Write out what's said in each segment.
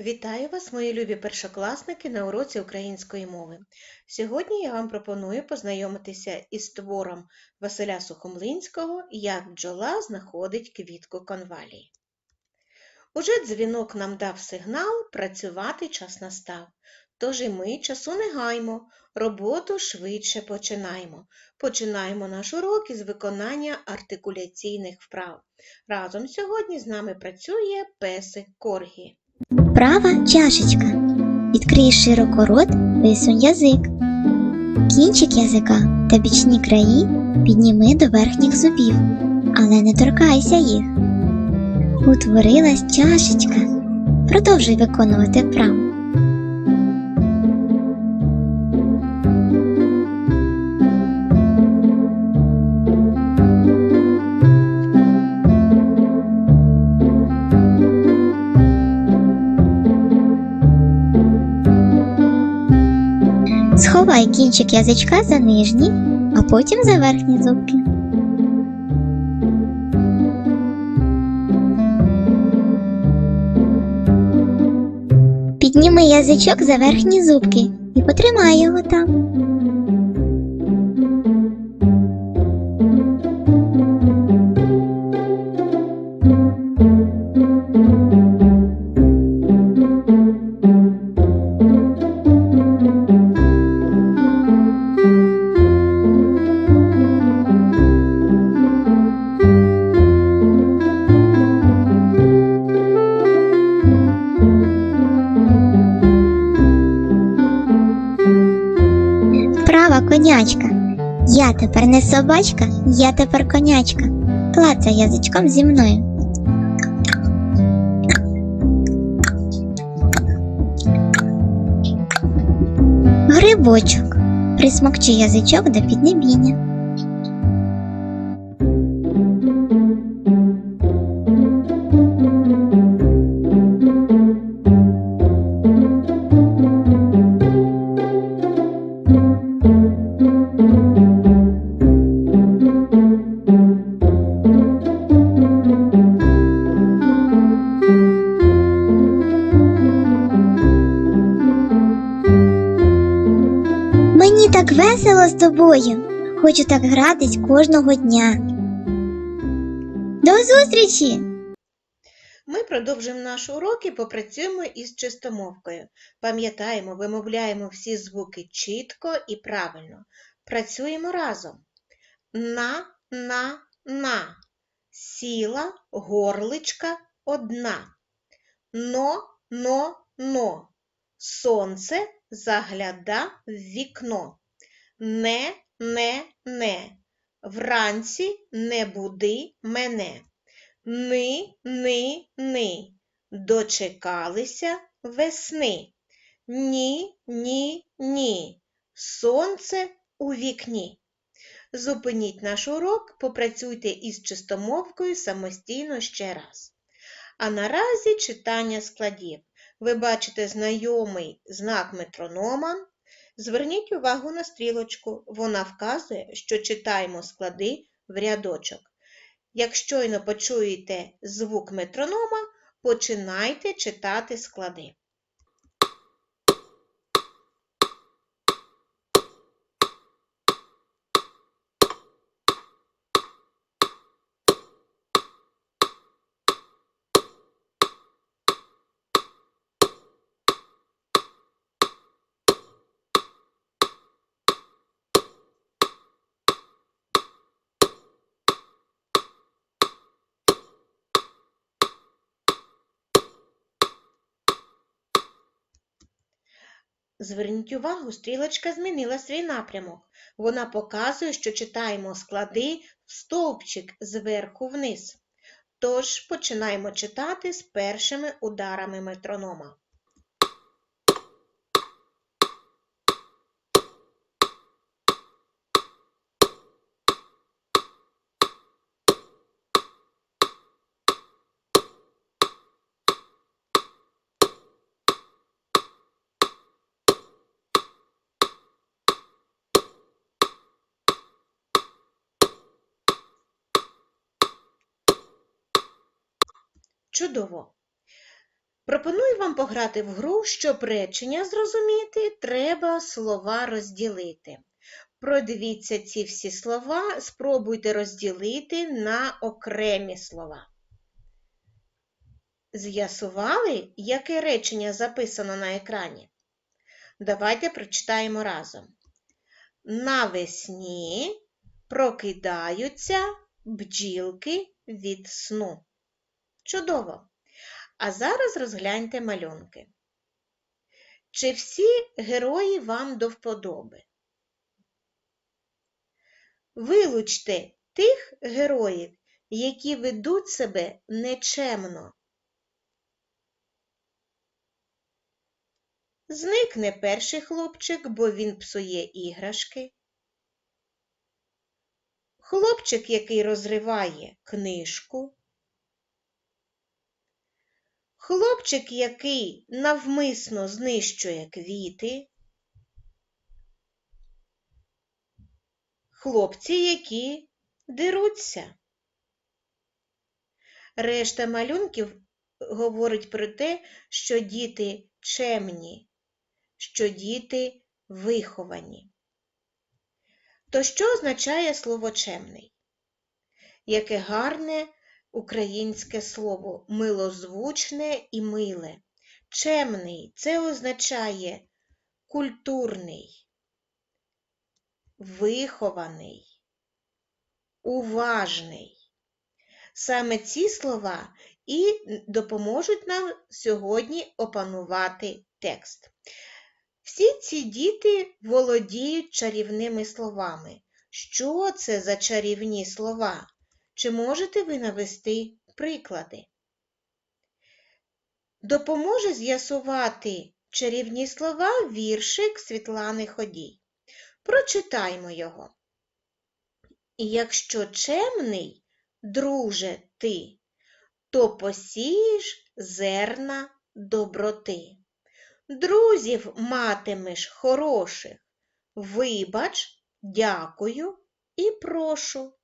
Вітаю вас, мої любі першокласники на уроці української мови. Сьогодні я вам пропоную познайомитися із твором Василя Сухомлинського Як бджола знаходить квітку конвалії. Уже дзвінок нам дав сигнал, працювати час настав. Тож і ми часу не гаймо, роботу швидше починаємо. Починаємо наш урок із виконання артикуляційних вправ. Разом сьогодні з нами працює песик Коргі. Права чашечка. Відкрий широко рот, висунь язик. Кінчик язика та бічні краї підніми до верхніх зубів, але не торкайся їх. Утворилась чашечка. Продовжуй виконувати вправу. Сховай кінчик язичка за нижні, а потім за верхні зубки. Підніми язичок за верхні зубки і потримай його там. Конячка. Я тепер не собачка, я тепер конячка. Клацай язичком зі мною. Грибочок. Присмокчи язичок до піднебіння. Тобою. Хочу так гратись кожного дня. До зустрічі! Ми продовжимо наш урок і попрацюємо із чистомовкою. Пам'ятаємо, вимовляємо всі звуки чітко і правильно. Працюємо разом. На, на, на. Сіла, горличка одна. Но, но, но. Сонце загляда в вікно. Не, не, не. Вранці не буди мене. Ни, ни, ни. Дочекалися весни. Ні, ні, ні. Сонце у вікні. Зупиніть наш урок, попрацюйте із чистомовкою самостійно ще раз. А наразі читання складів. Ви бачите знайомий знак метронома. Зверніть увагу на стрілочку. Вона вказує, що читаємо склади в рядочок. Як щойно почуєте звук метронома, починайте читати склади. Зверніть увагу, стрілочка змінила свій напрямок. Вона показує, що читаємо склади в стовпчик зверху вниз. Тож починаємо читати з першими ударами метронома. Чудово! Пропоную вам пограти в гру, щоб речення зрозуміти, треба слова розділити. Продивіться ці всі слова, спробуйте розділити на окремі слова. З'ясували, яке речення записано на екрані? Давайте прочитаємо разом. Навесні прокидаються бджілки від сну. Чудово! А зараз розгляньте малюнки. Чи всі герої вам до вподоби? Вилучте тих героїв, які ведуть себе нечемно. Зникне перший хлопчик, бо він псує іграшки. Хлопчик, який розриває книжку. Хлопчик, який навмисно знищує квіти. Хлопці, які деруться. Решта малюнків говорить про те, що діти чемні, що діти виховані. То що означає слово чемний? Яке гарне українське слово, милозвучне і миле. Чемний це означає культурний, вихований, уважний. Саме ці слова і допоможуть нам сьогодні опанувати текст. Всі ці діти володіють чарівними словами. Що це за чарівні слова? Чи можете ви навести приклади? Допоможе з'ясувати чарівні слова віршик Світлани Ходій. Прочитаймо його. Якщо чемний, друже ти, то посієш зерна доброти. Друзів матимеш хороших. Вибач, дякую і прошу.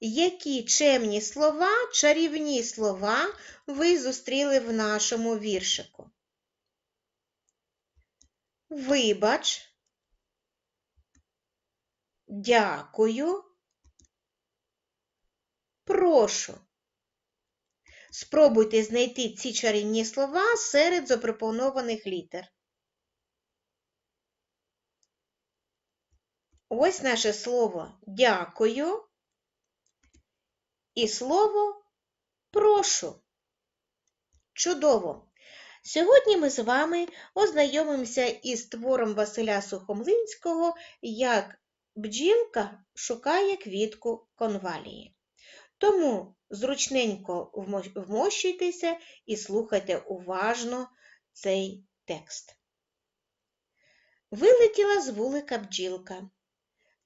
Які чемні слова, чарівні слова ви зустріли в нашому віршику? Вибач, дякую, прошу. Спробуйте знайти ці чарівні слова серед запропонованих літер. Ось наше слово дякую і слово прошу. Чудово! Сьогодні ми з вами ознайомимося із твором Василя Сухомлинського як бджілка шукає квітку конвалії. Тому зручненько вмощуйтеся і слухайте уважно цей текст. Вилетіла з вулика бджілка,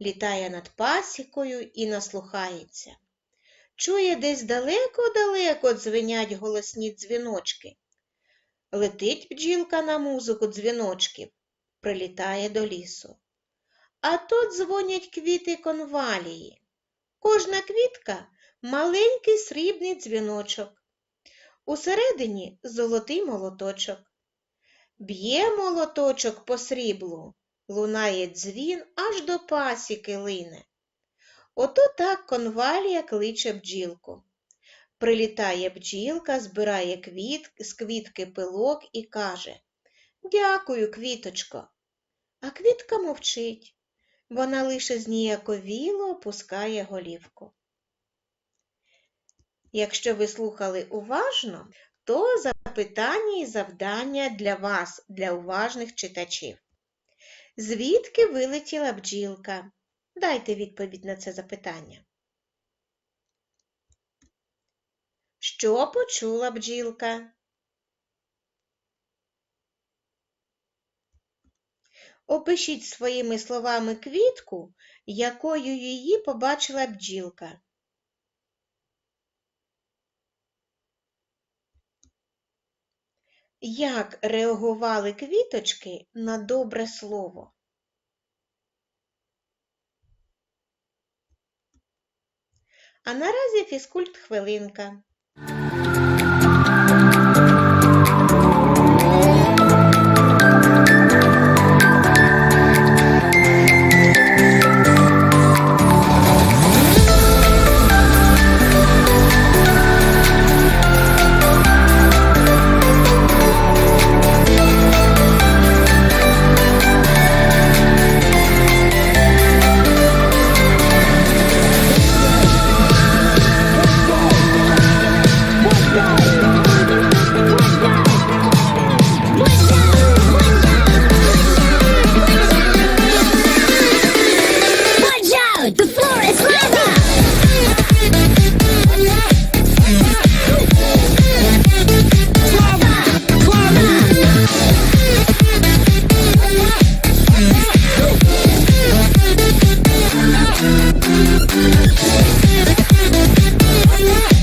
літає над пасікою і наслухається. Чує десь далеко-далеко дзвенять голосні дзвіночки. Летить бджілка на музику дзвіночків, прилітає до лісу. А тут дзвонять квіти конвалії. Кожна квітка маленький срібний дзвіночок. Усередині золотий молоточок. Б'є молоточок по сріблу, лунає дзвін аж до пасіки лине. Ото так конвалія кличе бджілку. Прилітає бджілка, збирає квіт, з квітки пилок і каже Дякую, квіточко. А квітка мовчить. Вона лише зніяковіло опускає голівку. Якщо ви слухали уважно, то запитання і завдання для вас, для уважних читачів. Звідки вилетіла бджілка? Дайте відповідь на це запитання. Що почула бджілка? Опишіть своїми словами квітку, якою її побачила бджілка. Як реагували квіточки на добре слово? А наразі фізкульт хвилинка. Yeah.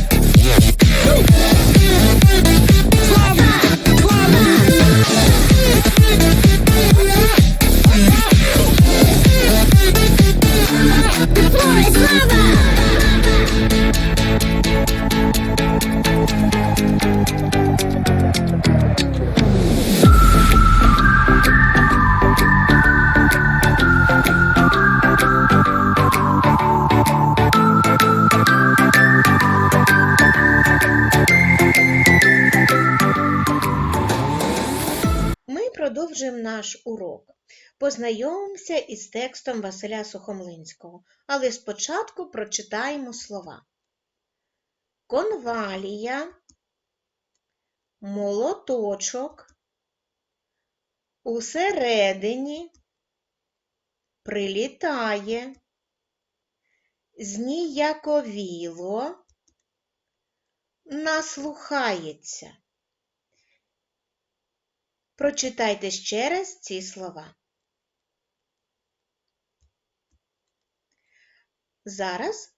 Продовжуємо наш урок. Познайомимося із текстом Василя Сухомлинського, але спочатку прочитаємо слова. Конвалія, молоточок, усередині, прилітає, зніяковіло, наслухається. Прочитайте ще раз ці слова. Зараз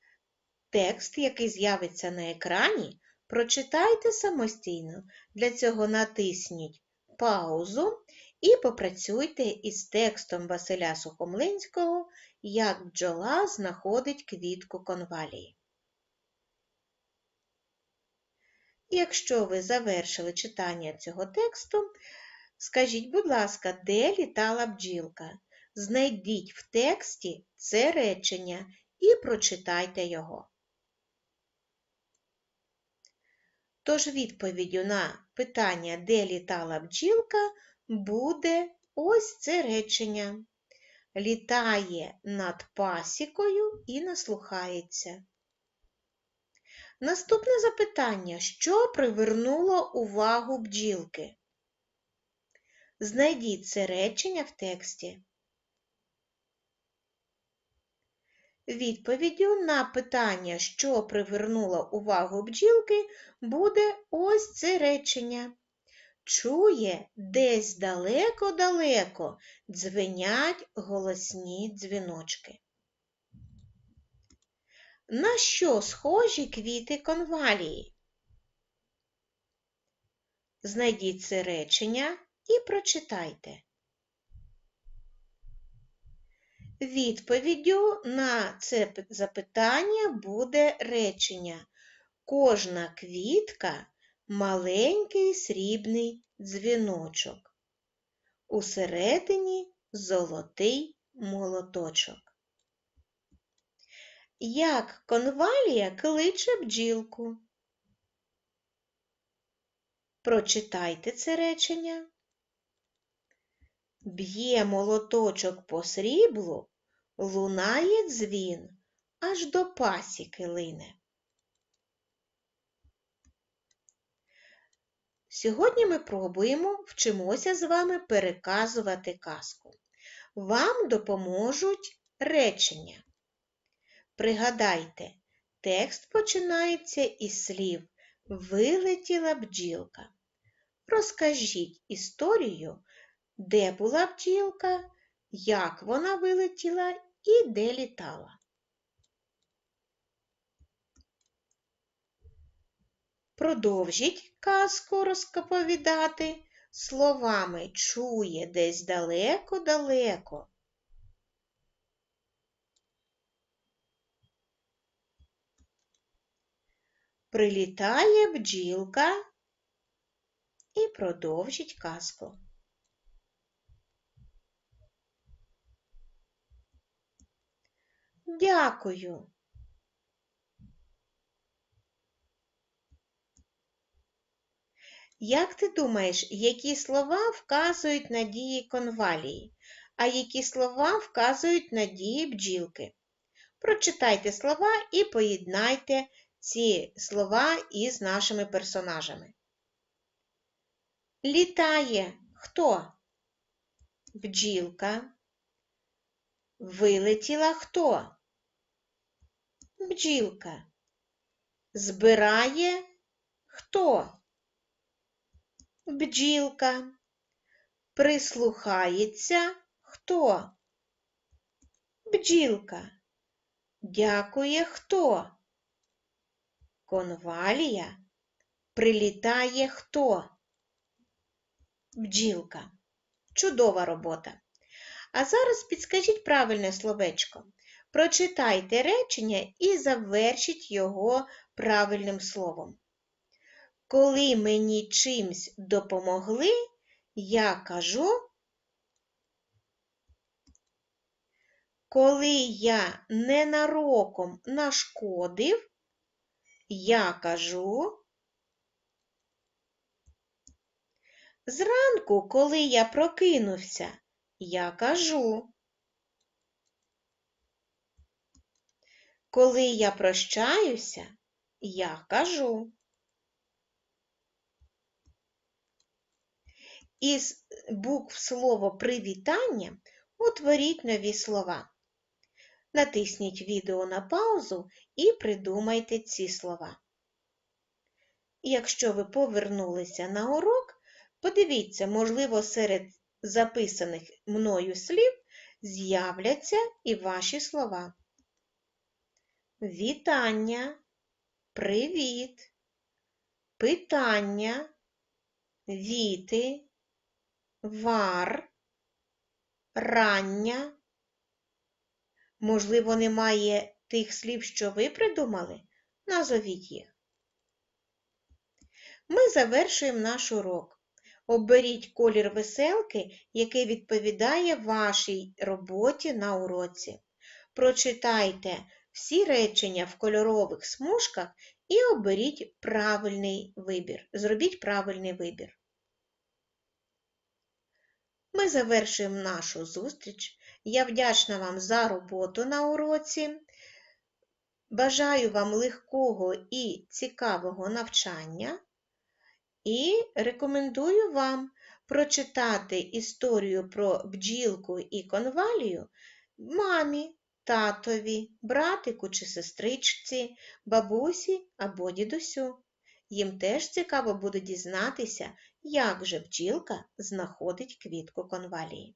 текст, який з'явиться на екрані, прочитайте самостійно. Для цього натисніть паузу і попрацюйте із текстом Василя Сухомлинського Як бджола знаходить квітку конвалії. Якщо ви завершили читання цього тексту, скажіть, будь ласка, де літала бджілка? Знайдіть в тексті це речення і прочитайте його. Тож відповіддю на питання, де літала бджілка, буде ось це речення. Літає над пасікою і наслухається. Наступне запитання, що привернуло увагу бджілки? Знайдіть це речення в тексті. Відповіддю на питання, що привернуло увагу бджілки, буде ось це речення. Чує десь далеко-далеко дзвенять голосні дзвіночки. На що схожі квіти конвалії? Знайдіть це речення і прочитайте. Відповіддю на це запитання буде речення. Кожна квітка маленький срібний дзвіночок. Усередині золотий молоточок. Як конвалія кличе бджілку? Прочитайте це речення. Б'є молоточок по сріблу, лунає дзвін, аж до пасіки лине. Сьогодні ми пробуємо вчимося з вами переказувати казку. Вам допоможуть речення. Пригадайте, текст починається із слів Вилетіла бджілка. Розкажіть історію, де була бджілка, як вона вилетіла і де літала. Продовжіть казку розповідати словами чує десь далеко-далеко. Прилітає бджілка і продовжить казку. Дякую. Як ти думаєш, які слова вказують на дії конвалії, а які слова вказують на дії бджілки? Прочитайте слова і поєднайте ці слова із нашими персонажами. Літає хто? Бджілка. Вилетіла хто? Бджілка. Збирає хто? Бджілка. Прислухається хто? Бджілка. Дякує хто? Конвалія. Прилітає хто? Бджілка. Чудова робота. А зараз підскажіть правильне словечко. Прочитайте речення і завершіть його правильним словом. Коли мені чимсь допомогли, я кажу, коли я ненароком нашкодив, я кажу, Зранку, коли я прокинувся, я кажу. Коли я прощаюся, я кажу. Із букв слова привітання утворіть нові слова. Натисніть відео на паузу і придумайте ці слова. Якщо ви повернулися на урок, подивіться, можливо, серед записаних мною слів з'являться і ваші слова. Вітання, привіт, питання, віти, вар, рання. Можливо, немає тих слів, що ви придумали? Назовіть їх. Ми завершуємо наш урок. Оберіть колір веселки, який відповідає вашій роботі на уроці. Прочитайте всі речення в кольорових смужках і оберіть правильний вибір. Зробіть правильний вибір. Ми завершуємо нашу зустріч. Я вдячна вам за роботу на уроці. Бажаю вам легкого і цікавого навчання. І рекомендую вам прочитати історію про бджілку і конвалію мамі, татові, братику чи сестричці, бабусі або дідусю. Їм теж цікаво буде дізнатися, як же бджілка знаходить квітку конвалії.